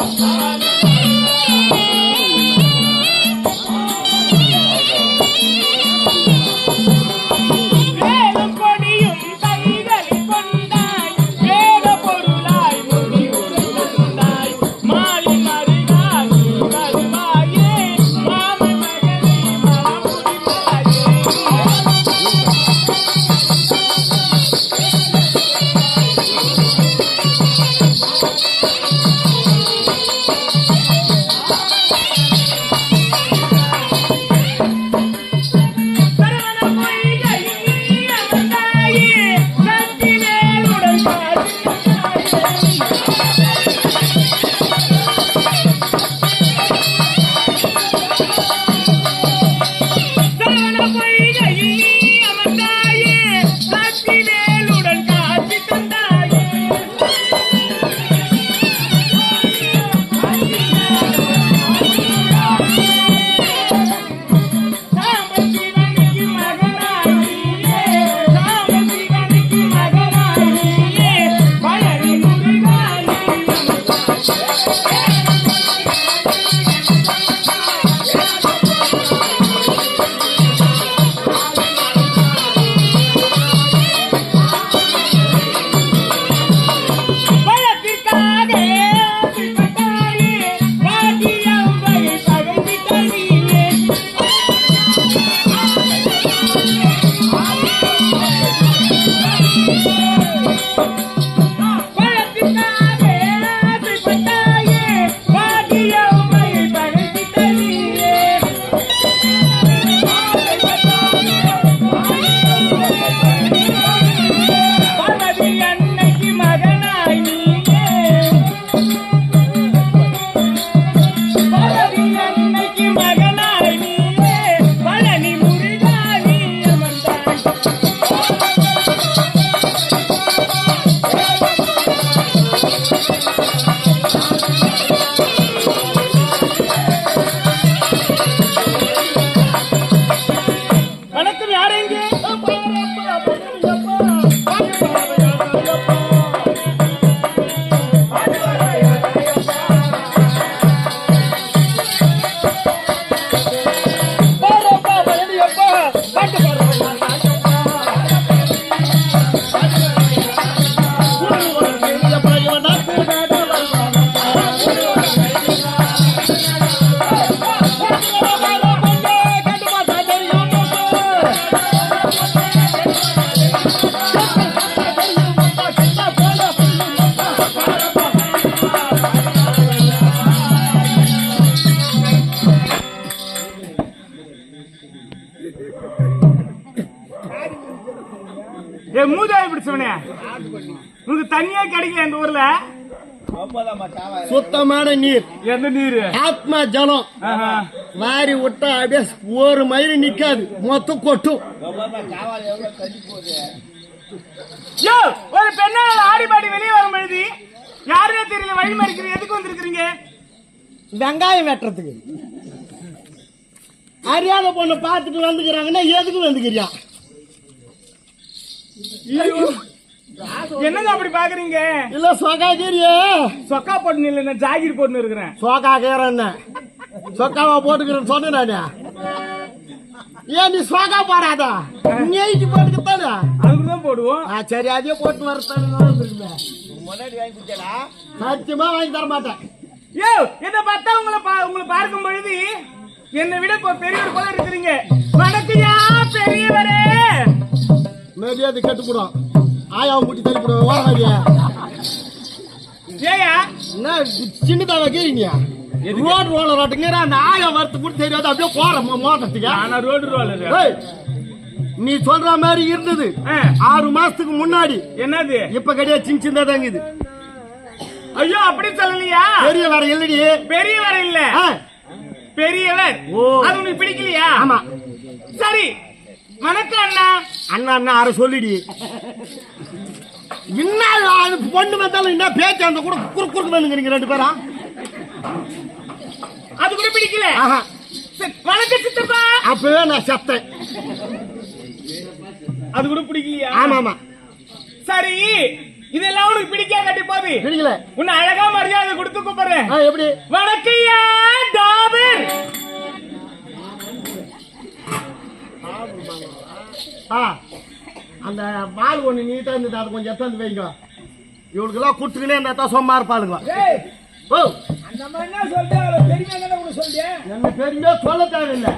Thank you. பிடிச்சவனே உனக்கு தண்ணியே கிடைக்கல இந்த ஊர்ல. சுத்தமான நீர். எந்த நீரு? ஆத்மா ஜலம். வாரி விட்டா அப்படியே ஒரு மயிறு நிக்காது. மொத்தம் கொட்டும். ஒரு பெண்ணால ஆடி பாடி வெளியே வரும் பொழுது யாருமே தெரியல வழி மறிக்கிறீங்க. எதுக்கு வந்திருக்கிறீங்க? வெங்காயம் வெட்டுறதுக்கு. அறியாத பொண்ணு பார்த்துட்டு வந்துக்கிறாங்கன்னா எதுக்கு வந்துக்கிறியா? என்னங்க அப்படி பாக்குறீங்க? இல்ல சொக்காக்கிறியே சொக்கா போட்டு இல்ல நான் ஜாகிர் போட்டு இருக்கிறேன். சோகாக்கிறேன் சொக்காவா போட்டுக்கிறேன்னு சொன்னேன் நானு. ஏன் நீ சோகா போடாதா? நெய்க்கு போட்டுக்கத்தானே அதுக்கு தான் போடுவோம். ஆ சரி அதே போட்டு வரத்தானே சத்தியமா வாங்கி தர மாட்டேன். யோ என்ன பார்த்தா உங்களை பா- உங்களை பார்க்கும் பொழுது என்னை விட இப்போ பெரியவர் போல இருக்கிறீங்க. வணக்கம்யா பெரியவரே! மரியாதை கட்டுப்படும். ஆயாவை முட்டி தள்ளிப்படும் ஓரவாடியா ஏயா என்ன சின்னதாக கேறீங்க ரோடு ரோலர் ஆட்டுங்கிற அந்த ஆயா வரத்து கூட தெரியாது அப்படியே போற மோட்டத்துக்கு. ஆனா ரோடு ரோலர் நீ சொல்ற மாதிரி இருந்தது. ஆறு மாசத்துக்கு முன்னாடி. என்னது? இப்ப கிடையாது சின்ன சின்னதா இருக்குது ஐயோ அப்படி சொல்லலையா? பெரிய வர இல்லடி. பெரியவர் இல்ல. ஆ, பெரியவர். ஓ. அது உனக்கு பிடிக்கலையா? ஆமா. சரி வணக்கம் அண்ணா. அண்ணா அண்ணா அரை சொல்லிடி. என்ன அது பொண்ணு வந்தாலும் என்ன பேச்சு அந்த கூட குறுக்கு குறுக்கு வந்துங்கிறீங்க ரெண்டு பேரா? அது கூட பிடிக்கல. வணக்கம் சித்தப்பா. அப்பவே நான் செத்தேன். அது கூட பிடிக்கலையா? ஆமா ஆமா சரி இதெல்லாம் உனக்கு பிடிக்கா கட்டி போது பிடிக்கல. உன்னை அழகா மரியாதை கொடுத்து கூப்பிடுறேன். எப்படி? வணக்கையா டாபர் ஆ. அந்த பால் ஒண்ணு நீட்டா இருந்தது அதை கொஞ்சம் எடுத்து வந்து வைங்க. இவளுக்கெல்லாம் குட்டுக்கினே இருந்தா தான் சும்மா இருப்பாளுங்க. ஓ. அந்த மாதிரி என்ன சொல்லிட்டு அவ்வளோ பெருமையா தானே உனக்கு சொல்லிட்டேன் என்ன பெருமையா சொல்ல தேவையில்லை.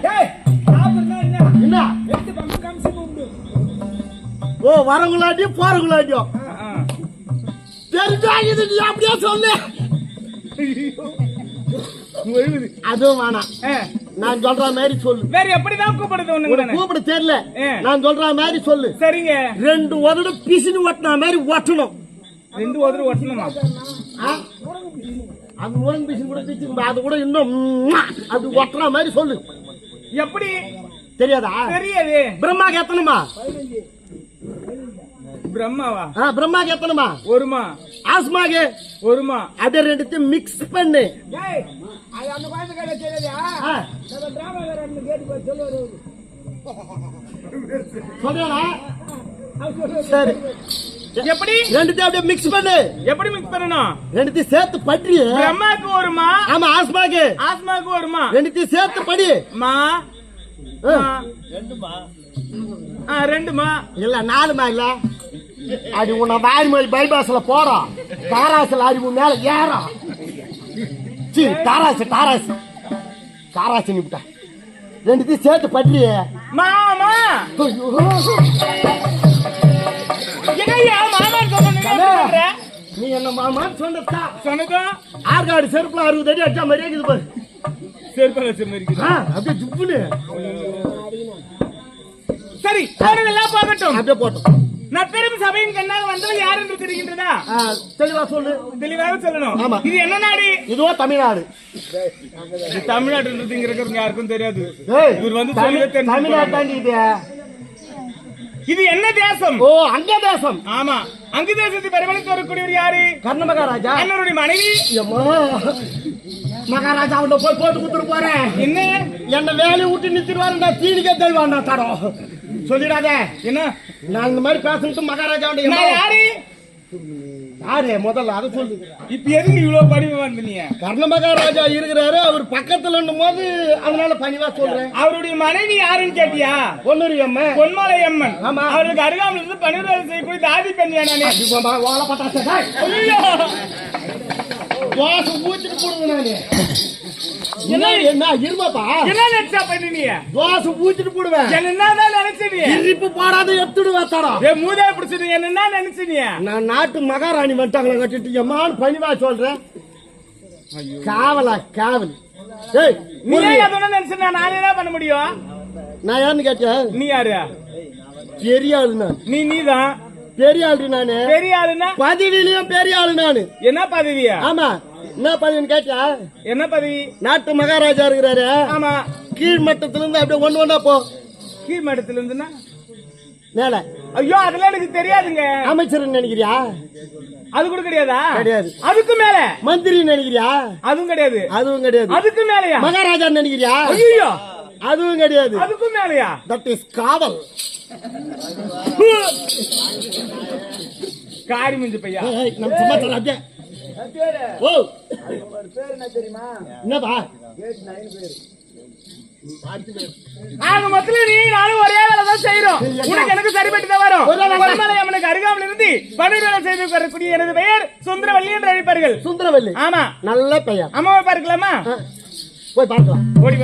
என்ன? எட்டு பங்கு கம்சி உண்டு ஓ வரவங்களாட்டியும் போறவங்களாட்டியும். தெரிஞ்சா இது நீ அப்படியே சொல்லு. அதுவும் வேணாம். நான் சொல்ற மாதிரி சொல்லு. வேற எப்படிதான் கூப்பிடுறது உனக்கு கூப்பிட தெரியல. நான் சொல்ற மாதிரி சொல்லு. சரிங்க. ரெண்டு உதடு பிசினு ஒட்டின மாதிரி ஒட்டணும். ரெண்டு உதறு ஒட்டணுமா? அது முருங்க பிசின் கூட பிச்சு அது கூட இன்னும் அது ஒட்டுற மாதிரி சொல்லு. எப்படி? தெரியாதா? தெரியாது. பிரம்மாக்கு எத்தனுமா? பிரம்மாவா? ஆ பிரம்மாக்கு எத்தனுமா ஒருமா. ஆஸ்மாக்கு? ஒருமா. அதை ரெண்டுத்தையும் மிக்ஸ் பண்ணு. ஏய் அது அந்த குழந்தை கையில தெரியாதா? ஆ, நம்ம டிராமா வேற ரெண்டு கேட்டு போய் சொல்லுவாரு சொல்றியாடா? சரி. எப்படி? ரெண்டுத்தையும் அப்படியே மிக்ஸ் பண்ணு. எப்படி மிக்ஸ் பண்ணணும்? ரெண்டுத்தையும் சேர்த்து படி. பிரம்மாக்கு ஒருமா? ஆமா ஆஸ்மாக்கு. ஆத்மாக்கு ஒருமா? ரெண்டுத்தையும் சேர்த்து படி. மா. ஆ ரெண்டுமா? இல்ல நாலுமா இல்ல? அது உன்னை வாய்மொழி பைபாஸ்ல போறோம் தாராசுல அறிவு மேல ஏறோம் சி தாராசு தாராசு. தாராசு நிப்பிட்ட ரெண்டுத்தையும் சேர்த்து பற்றி மாமா! நீ என்ன மாமான்னு சொன்னதா? சொன்னதும் ஆற்காடு செருப்புல அறுபது அடி அடிச்சா மாதிரியே இருக்குது பாரு. செருப்பல ஆ, அப்படியே ஜுப்புன்னு. சரி போனதெல்லாம் போகட்டும். அப்படியே போட்டோம் நான் பெரும் சபையின் கண்ணாக வந்தவள் யார் என்று தெரிகின்றதா? தெளிவா சொல்லு. தெளிவாக சொல்லணும். ஆமா. இது என்ன நாடு? இதுவோ தமிழ்நாடு. இது தமிழ்நாட்டுங்கிறவங்க யாருக்கும் தெரியாது. இவர் வந்து தமிழ்நாடு தாண்டி இது. என்ன தேசம்? ஓ அங்க தேசம். ஆமா. அங்கு தேசத்தை பரிமளித்து வரக்கூடியவர் யாரு? கர்ண மகாராஜா. அண்ணனுடைய மனைவி? மகாராஜா அவன்கிட்ட போய் போட்டு குடுத்துட்டு போறேன். என்ன? என்ன வேலையை விட்டு நிறுத்திடுவாரு நான் தீனிக்கே தெளிவான் நான் தடம். சொல்லிடாத. என்ன? நான் இந்த மாதிரி பேசிட்டு மகாராஜா யாரு? யாரு? முதல்ல அதை சொல்லு. இப்ப எதுக்கு இவ்வளவு பணிவு வந்து நீ கர்ண மகாராஜா இருக்கிறாரு. அவர் பக்கத்துல போது அதனால பணிவா சொல்றேன். அவருடைய மனைவி யாருன்னு கேட்டியா? பொண்ணுரி அம்மா. பொன்மலை அம்மன். ஆமா. அவருக்கு அருகாமல் இருந்து பணிவு வேலை செய்யக்கூடிய தாதி பெண் நானே ஓலை பட்டாசு. டேய். ஐயோ! தோசை ஊத்திட்டு போடுங்க நானு. என்ன என்ன இருமாப்பா? என்ன நினைச்சா பண்ணி நீ? தோசை ஊத்திட்டு போடுவேன். என்ன என்னதான் நினைச்ச நீ? திருப்பி போடாத எடுத்துடுவேன் தடம் ஏ மூதே பிடிச்சது என்ன என்ன நினைச்ச நீ? நான் நாட்டு மகாராணி வந்துட்டாங்களா கட்டிட்டு எம்மான்னு பணிவா சொல்றேன். காவலா காவல். ஏய் நீ அதோட நினைச்ச நான் என்ன பண்ண முடியும்? நான் யாருன்னு கேட்டேன்? நீ யாரு? பெரிய ஆளு நான். நீ நீதான் பெரிய ஆளு நானு. பெரிய ஆளுன்னா பதவியிலயும் பெரிய ஆளு நானு. என்ன பதவியா? ஆமா. என்ன பதவின்னு கேட்டா என்ன பதவி நாட்டு மகாராஜா இருக்கிறாரு. ஆமா. கீழ் மட்டத்துல இருந்து அப்படியே ஒண்ணு ஒண்ணா போ. கீழ் மட்டத்துல இருந்துன்னா மேல. ஐயோ அதெல்லாம் எனக்கு தெரியாதுங்க. அமைச்சர் நினைக்கிறியா? அது கூட கிடையாதா? கிடையாது. அதுக்கு மேல. மந்திரி நினைக்கிறியா? அதுவும் கிடையாது. அதுவும் கிடையாது. அதுக்கு மேலயா? மகாராஜா நினைக்கிறியா? ஐயோ அதுவும் கிடையாது. அதுக்கும் மேலயா? தட் இஸ் காவல் காரி மிஞ்சு பையா நம்ம சும்மா ஓ. என்னப்பா? ஆக மொத்தத்துல நீ நானும் ஒரே வேலை தான் செய்யறோம் உனக்கு எனக்கு சரிபட்டு தான் வரும். பொன்மலை அம்மனுக்கு அருகாமல் இருந்து பணி வேலை செய்து வரக்கூடிய எனது பெயர் சுந்தரவல்லி என்று அழைப்பார்கள். சுந்தரவல்லி. ஆமா. நல்ல பெயர். அம்மாவை பார்க்கலாமா? போய் பார்க்கலாம். ஓடி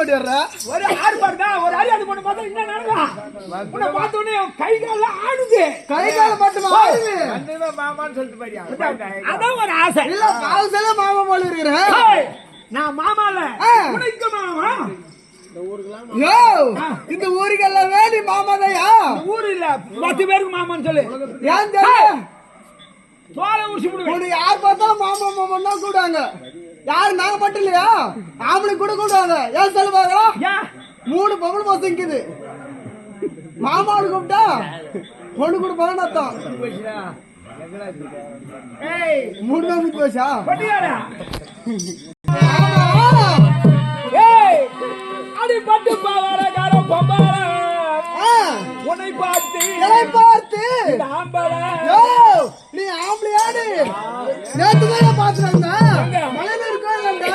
ஓடி வர்ற ஒரு ஆர்ப்பாடு தான் ஒரு அரியாதை பொண்ணு பார்த்தா என்ன நடக்கும் உன்னை பார்த்த உடனே கை கால ஆடுது. கை கால மட்டுமா ஆடுது மாமான்னு சொல்லிட்டு போயிடியா அதான் ஒரு ஆசை. இல்ல பாவசல மாமா போல இருக்கிற. நான் மாமால ஆ. உனக்கு மாமா? யோ இந்த ஊருக்கெல்லாம் வேணி மாமாதையா ஊர் இல்ல பத்து பேருக்கு மாமான்னு சொல்லு. ஏன் தெரியும்? தோலை உரிச்சு யார் பார்த்தா மாமா மாமா தான் கூடுவாங்க யாரு நாங்க மட்டும் இல்லையா? ஆம்பளை கூட கூடுவாங்க ஏன் சொல்லுவாங்களா மூணு பொம்பளை மாசம் நிக்குது மாமாவோட கூப்பிட்டா பொண்ணு கொடுப்பாங்கன்னு அர்த்தம். ஏய். மூணு முடிச்சு போச்சா பட்டியாரா ஆமா. ஏய். அடி பட்டு பாவாடகார பொம்பால உன்னை பார்த்து. என்னை பார்த்து. ஆம்பள. நீ ஆம்பளையாடு. நேத்து தான் பாத்துறாங்க மலையில இருக்காங்க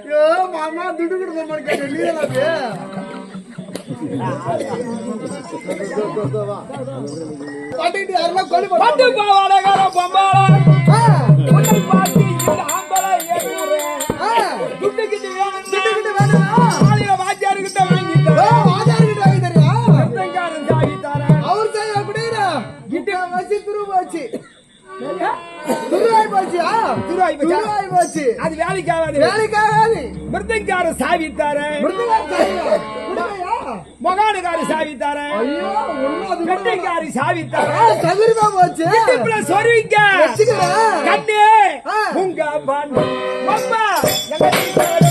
ஐயோ மாமா துட்டு கொடுப்போம் கேட்டு நீ அது பாட்டுக்கிட்டு யாருன்னா கொல்லி பட்டு பாவாடகார பொம்பால ஆ, உன்னை பார்த்து இந்த ஆம்பள ஏறுறே ஆ, துட்டுக்கிட்டு துட்டுக்கிட்டு வேணும்? வேணுமா? ஆளிய வாத்தியாருக்கிட்ட வாங்கி ஓ, தரேன் வாத்தியார்கிட்ட வாங்கி தரியா? வெத்தங்காரன் சாகி தரேன். அவர் செய்ய அப்படின்னா கிட்ட. வச்சு துரு போச்சு. துருவாய் போச்சு? ஆ, துருவாய் போச்சா? துருவாய் போச்சு. அது வேலைக்கு ஆகாது. வேலைக்காகாது மிருதங்காரன் சாவி தரேன் மிருதுவாய் செய்ய. விடுவையா? மகானுகாரி சாவி தரேன் ஐயோ ஒண்ணும் அது கூட வெட்டங்காரி சாவி ஆ, தரேன் சதுரமா போச்சு இடுப்புல சொருவிங்க. கண்ணு. உங்க எங்க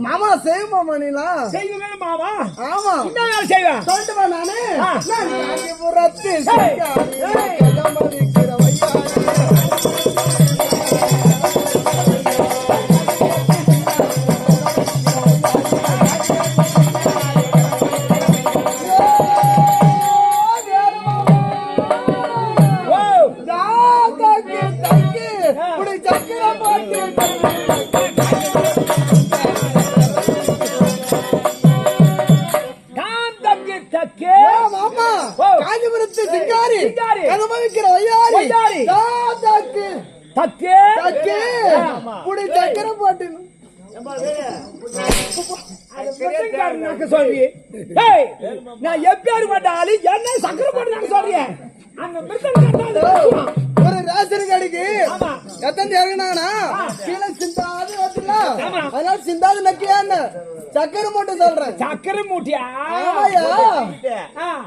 மாமா செய்வ மாமா நீலாம் செய்வேன் மாமா. ஆமா. என்ன வேலை செய்வேன். சொல்லட்டுமா. நான்? காஞ்சிபுரத்து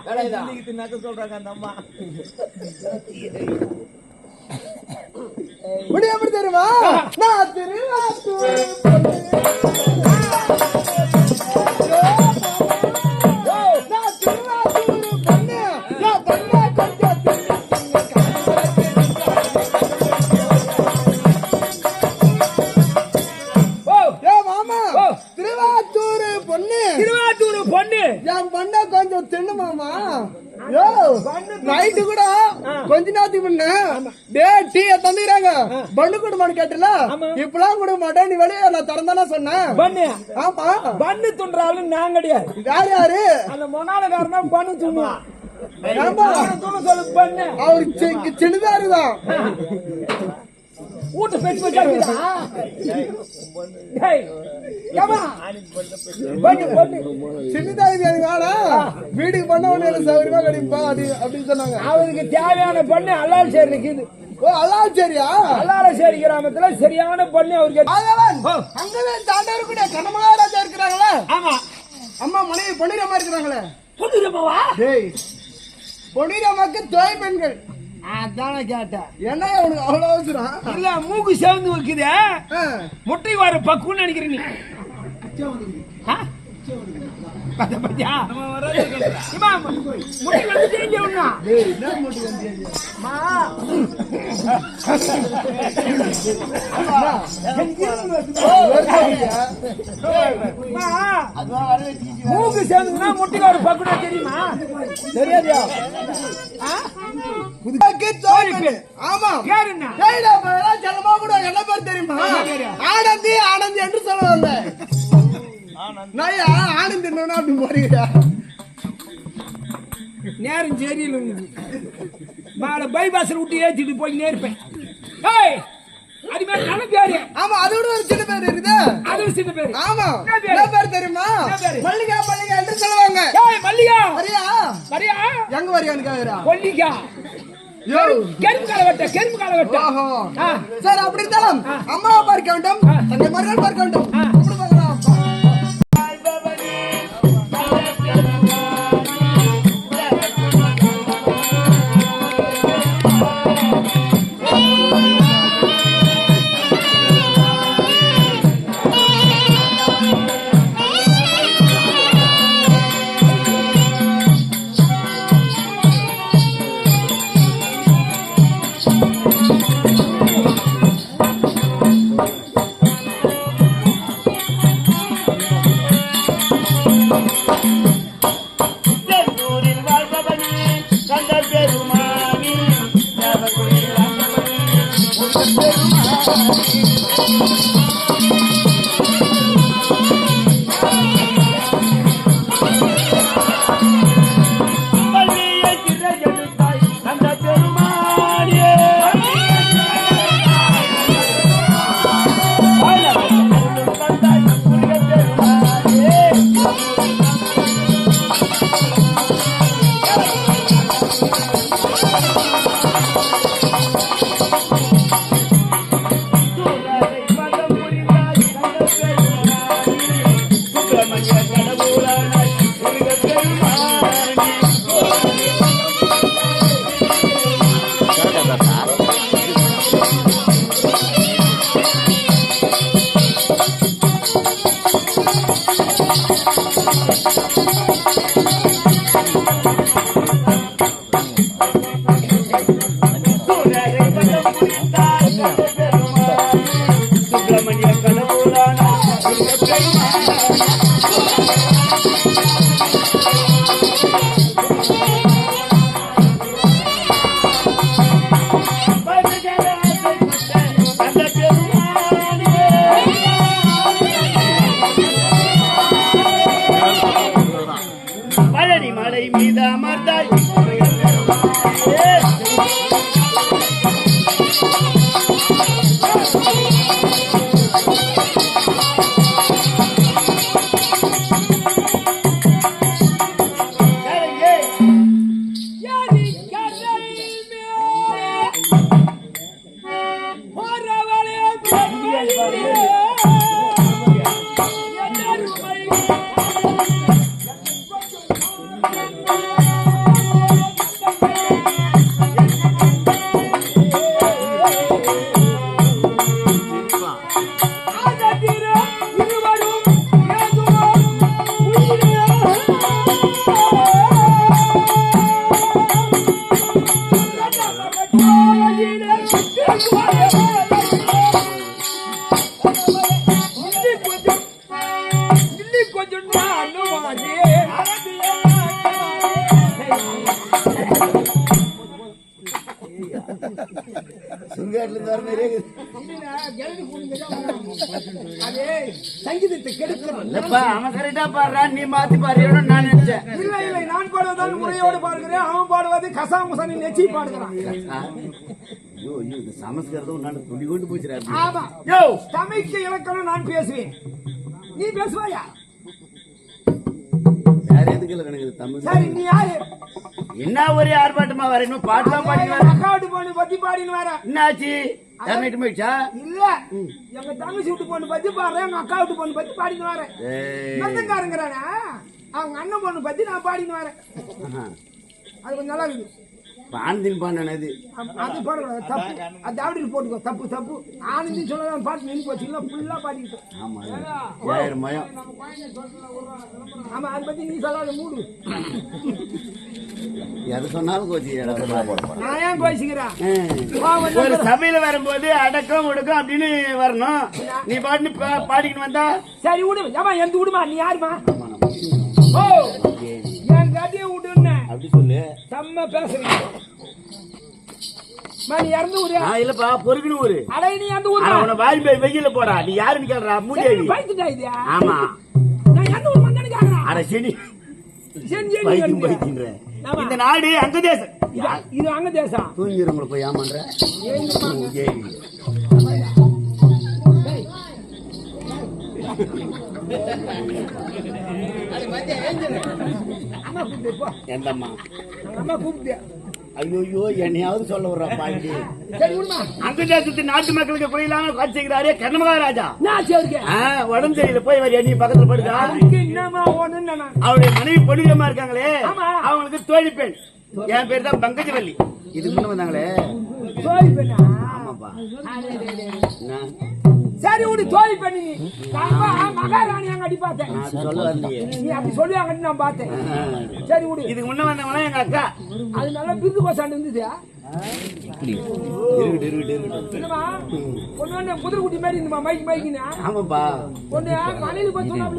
நக்க சொல்றாங்க அந்த அம்மா. இப்படி எப்படி தெரியுமா நான் திருவாத்தூர் பண்ணு துன்றாலும் நான் கிடையாது. யார் யாரு? அந்த மொனாலக்காரன் தான் பண்ணு துண்ணுவான் ஆமா. அவனை துண்ண சொல்லு பண்ணு. அவரு சி- சின்னதா இருக்குதான் வீட்டு பெச்சு வீட்டுக்கு பண்ண உடனே எனக்கு சௌகரியமா கிடைப்பா அப்படி அப்படின்னு சொன்னாங்க. அவருக்கு தேவையான பண்ணு அல்லால் சேரி அதான் சரியா? அல்லால சேரி கிராமத்துல சரியான பண்ணு அவருக்கு. அங்கவே தாண்டா இருக்கக்கூடிய கனமகாராஜா இருக்கிறாங்களா? ஆமா. அம்மா மனைவி பொன்னிரமா இருக்கிறாங்களே? புதுரமாவா டேய் பொன்னிரமாக்கு தோய் பெண்கள். அதானே கேட்டேன். என்ன உனக்கு அவ்வளவு அவசரம்? இல்ல மூக்கு சேர்ந்து வைக்குதே. முட்டை வார பக்குன்னு நினைக்கிறேன் நீ. மூக்கு சேர்ந்துன்னா முட்டைக்கார பக்குனா தெரியுமா? தெரியாதியா ஆமா. செல்லமா கூட என்ன பேர் தெரியுமா? ஆனந்தி ஆனந்தி என்று சொல்லுவாங்க. நான் ஆனந்தி என்ன அப்படி போறீங்க? நேரம் உங்களுக்கு மாலை பைபாஸில் விட்டு ஏற்றிட்டு போய் நேர்ப்பேன். ஏய் அது மாதிரி நல்ல பேரு ஆமா அதோட ஒரு சின்ன பேர் இருக்குது. அது ஒரு சின்ன பேரு. ஆமா என்ன பேரு? தெரியுமா? என்ன பேரு? மல்லிகா மல்லிகா என்று சொல்லுவாங்க. ஏய் மல்லிகா! வரியா வரியா எங்க வரியான்னு கேக்குறா கொல்லிக்கா யோ. கரும்பு கால வெட்ட கரும்பு கால வெட்ட ஓஹோ. ஆ. சரி அப்படி இருந்தாலும் அம்மாவை பார்க்க வேண்டும். பார்க்க வேண்டும். ஆ. அப்படி மீது அமர்ந்தாய் நீ மாத்தி பாடுறீன்னு நான் நினைச்சேன். இல்லை இல்லை நான் பாடுவதால் முறையோடு பாடுகிறேன். அவன் பாடுவது கசாமுசனி நெச்சி பாடுகிறான். ஐயோ ஐயோ இந்த சமஸ்கிருதம் நான் துணி கொண்டு போச்சுறாரு ஆமா. யோ! தமிழ்க்கு இலக்கணம் நான் பேசுவேன். நீ பேசுவாயா? வேற எதுக்கு இல்லை எனக்கு தமிழ். சரி நீ யாரு? என்ன ஒரே ஆர்ப்பாட்டமா வரணும் பாட்டுலாம் பாடினாரு அக்காவுட்டு பொண்ணு பத்தி பாடின்னு வர. என்னாச்சு? யாருமே போயிடுச்சா? இல்ல. எங்க தங்கச்சி வீட்டு பொண்ணு பத்தி பாடுறேன் எங்க அக்கா வீட்டு பொண்ணு பத்தி பாடின்னு வரேன். ஏய், சொந்தக்காரங்கிறானா அவங்க அண்ணன் பொண்ணு பத்தி நான் பாடின்னு வரேன். அது கொஞ்சம் நல்லா இருக்குது பாண்டின் அப்- அது பாடக்கூடாது தப்பு. அது தாவடியில் போட்டுக்கோ தப்பு தப்பு. ஆனந்தி சொல்லலாம் பாட்டு நின்று போச்சு இல்லை ஃபுல்லாக பாடிக்கிட்டோம் ஆமா ஏழாயிரம் மயம். ஆமா அதை பத்தி நீ சொல்லாத மூடு. எதை சொன்னாலும் கோச்சி நான் ஏன் கோச்சிக்கிறேன்? ஒரு சபையில வரும்போது அடக்கம் ஒடுக்கம் அப்படின்னு வரணும். நீ பாட்டு பா- பாடிக்கிட்டு வந்தா? சரி விடு. ஏமா எந்த விடுமா நீ யாருமா ஓ. என் கதையை விடுன்னு அப்படி சொல்லு. செம்ம பேசுறீங்க மா, நீ இறந்து விடு நான் இல்லப்பா பொறுக்கணும் ஊரு. அடே நீ எந்த ஊர் உன வாய் போய் வெயில போடா. நீ யாருன்னு கேள்றா மூதேவி இது? ஆமா. நான் எந்த ஊர் மண்ணு கேக்குறேன் அட சரி செஞ்சு பைத்தியம் பைத்தியன்ற ஆமா. இந்த நாடு அங்க தேசம். இது அங்க தேசம். தூங்கிறவங்களை போய் ஏமான்ற கூப்பிட்டு போ எந்தம்மா? அம்மா ஐயோ என்னையாவது சொல்ல விடுறா பாண்டி சரி விடுமா. அங்க தேசத்து நாட்டு மக்களுக்கு புரியலாம காட்சிக்கிறாரே கர்மகாராஜா உடம்பு சரியில்லை போய் வரியா நீ பக்கத்துல படுதா அவருடைய மனைவி பொண்ணுகமா இருக்காங்களே. அவங்களுக்கு தோழி பெண் என் பேர் தான் பங்கஜவல்லி. இதுக்கு முன்ன வந்தாங்களே. தோழி பெண்ணா? சரி விடு தோழி பண்ணி. மகாராணி அங்க அடி பார்த்தேன் நீ அப்படி சொல்லுவாங்கன்னு நான் பார்த்தேன். சரி விடு. இதுக்கு முன்ன வந்தவங்க எங்க அக்கா. அது நல்லா பிரிந்து கோசாண்டு இருந்தது. இருக்கட்டும், இருக்கட்டும், இருக்கட்டும். என்னமா ஒண்ணு ஒண்ணு குதிரை குட்டி மாதிரி இருந்துமா மைக் மைக்குன்னு. ஆமாப்பா. ஒண்ணு மலையில போய் சொன்னா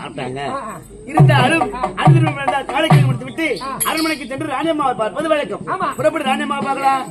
சாப்பிட்டாங்க. இருந்தாலும் அருந்திருந்த காலக்கிழமை முடித்து விட்டு அரண்மனைக்கு சென்று ராணியம்மாவை பார்ப்பது வழக்கம். புறப்பட்டு ராணியம்மாவை பார்க்கலாம்.